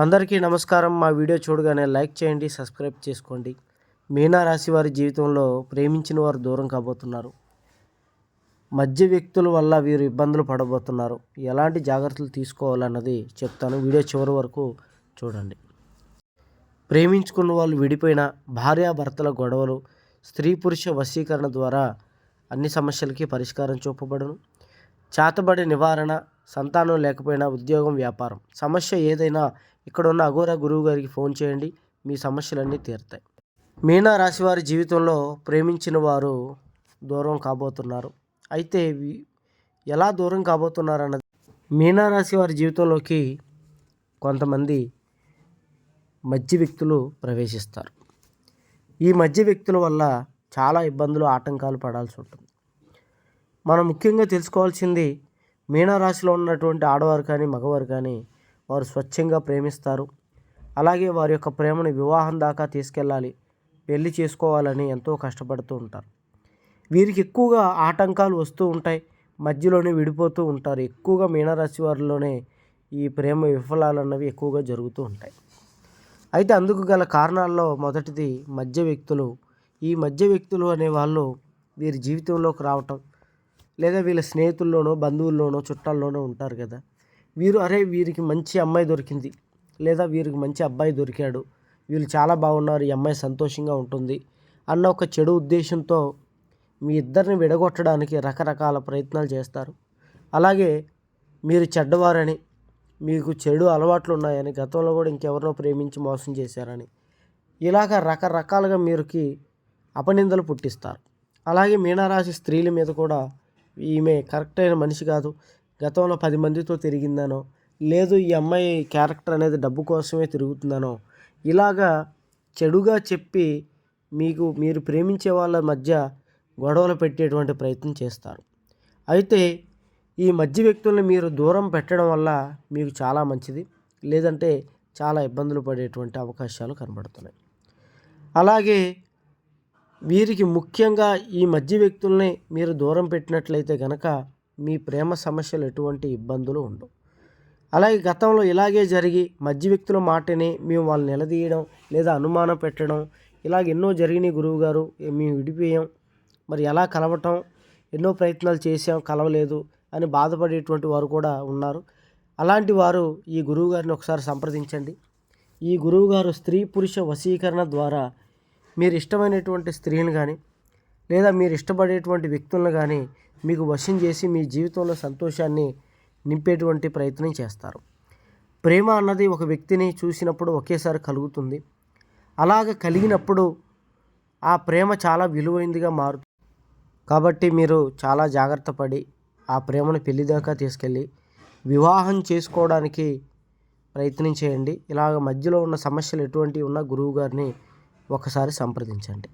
అందరికీ నమస్కారం. మా వీడియో చూడగానే లైక్ చేయండి సబ్స్క్రైబ్ చేసుకోండి. మీనా రాశి వారి జీవితంలో ప్రేమించిన వారు దూరం కాబోతున్నారు. మధ్య వ్యక్తుల వల్ల వీరు ఇబ్బందులు పడబోతున్నారు. ఎలాంటి జాగ్రత్తలు తీసుకోవాలన్నది చెప్తాను. వీడియో చివరి వరకు చూడండి. ప్రేమించుకున్న వాళ్ళు విడిపోయిన భార్యాభర్తల గొడవలు స్త్రీ పురుష వశీకరణ ద్వారా అన్ని సమస్యలకి పరిష్కారం చూపబడును. చేతబడి నివారణ సంతానం లేకపోయినా ఉద్యోగం వ్యాపారం. సమస్య ఏదైనా ఇక్కడ ఉన్న అఘోరా గురువు గారికి ఫోన్ చేయండి. మీ సమస్యలన్నీ తీరుతాయి. మీనా రాశి వారి జీవితంలో ప్రేమించిన వారు దూరం కాబోతున్నారు. అయితే ఎలా దూరం కాబోతున్నారు అన్నది మీనా రాశి వారి జీవితంలోకి కొంతమంది మధ్య వ్యక్తులు ప్రవేశిస్తారు. ఈ మధ్య వ్యక్తుల వల్ల చాలా ఇబ్బందులు ఆటంకాలు పడాల్సి ఉంటుంది. మనం ముఖ్యంగా తెలుసుకోవాల్సింది మీనరాశిలో ఉన్నటువంటి ఆడవారు కానీ మగవారు కానీ వారు స్వచ్ఛంగా ప్రేమిస్తారు. అలాగే వారి యొక్క ప్రేమను వివాహం దాకా తీసుకెళ్ళాలి. పెళ్ళి చేసుకోవాలని ఎంతో కష్టపడుతూ ఉంటారు. వీరికి ఎక్కువగా ఆటంకాలు వస్తూ ఉంటాయి. మధ్యలోనే విడిపోతూ ఉంటారు. ఎక్కువగా మీనరాశి వారిలోనే ఈ ప్రేమ విఫలాలు అన్నవి ఎక్కువగా జరుగుతూ ఉంటాయి. అయితే అందుకు గల కారణాల్లో మొదటిది మధ్య వ్యక్తులు. ఈ మధ్య వ్యక్తులు అనే వాళ్ళు వీరి జీవితంలోకి రావటం లేదా వీళ్ళ స్నేహితుల్లోనో బంధువుల్లోనో చుట్టాల్లోనో ఉంటారు కదా. వీరు అరే వీరికి మంచి అమ్మాయి దొరికింది. లేదా వీరికి మంచి అబ్బాయి దొరికాడు. వీళ్ళు చాలా బాగున్నారు. ఈ అమ్మాయి సంతోషంగా ఉంటుంది అన్న ఒక చెడు ఉద్దేశంతో మీ ఇద్దరిని విడగొట్టడానికి రకరకాల ప్రయత్నాలు చేస్తారు. అలాగే మీరు చెడ్డవారని మీకు చెడు అలవాట్లు ఉన్నాయని గతంలో కూడా ఇంకెవరినో ప్రేమించి మోసం చేశారని ఇలాగ రకరకాలుగా మీరుకి అపనిందలు పుట్టిస్తారు. అలాగే మీనారాశి స్త్రీల మీద కూడా ఈమె కరెక్ట్ అయిన మనిషి కాదు. గతంలో పది మందితో తిరిగిందనో లేదు ఈ అమ్మాయి క్యారెక్టర్ అనేది డబ్బు కోసమే తిరుగుతుందనో ఇలాగా చెడుగా చెప్పి మీకు మీరు ప్రేమించే వాళ్ళ మధ్య గొడవలు పెట్టేటువంటి ప్రయత్నం చేస్తారు. అయితే ఈ మధ్య వ్యక్తుల్ని మీరు దూరం పెట్టడం వల్ల మీకు చాలా మంచిది లేదంటే చాలా ఇబ్బందులు పడేటువంటి అవకాశాలు కనబడుతున్నాయి. అలాగే వీరికి ముఖ్యంగా ఈ మధ్య వ్యక్తుల్ని మీరు దూరం పెట్టినట్లయితే కనుక మీ ప్రేమ సమస్యలు ఎటువంటి ఇబ్బందులు ఉండవు. అలాగే గతంలో ఇలాగే జరిగి మధ్య వ్యక్తుల మాటని మేము వాళ్ళు నిలదీయడం లేదా అనుమానం పెట్టడం ఇలాగ ఎన్నో జరిగినాయి గురువుగారు మేము విడిపోయాం. మరి ఎలా కలవటం ఎన్నో ప్రయత్నాలు చేసాం కలవలేదు అని బాధపడేటువంటి వారు కూడా ఉన్నారు. అలాంటి వారు ఈ గురువు గారిని ఒకసారి సంప్రదించండి. ఈ గురువుగారు స్త్రీ పురుష వశీకరణ ద్వారా మీరు ఇష్టమైనటువంటి స్త్రీని కానీ లేదా మీరు ఇష్టపడేటువంటి వ్యక్తులను కానీ మీకు వశం చేసి మీ జీవితంలో సంతోషాన్ని నింపేటువంటి ప్రయత్నం చేస్తారు. ప్రేమ అన్నది ఒక వ్యక్తిని చూసినప్పుడు ఒకేసారి కలుగుతుంది. అలాగ కలిగినప్పుడు ఆ ప్రేమ చాలా విలువైందిగా మారుతుంది కాబట్టి మీరు చాలా జాగ్రత్త పడి ఆ ప్రేమను పెళ్ళి దాకా తీసుకెళ్ళి వివాహం చేసుకోవడానికి ప్రయత్నం చేయండి. ఇలాగ మధ్యలో ఉన్న సమస్యలు ఎటువంటివి ఉన్నా గురువు గారిని ఒకసారి సంప్రదించండి.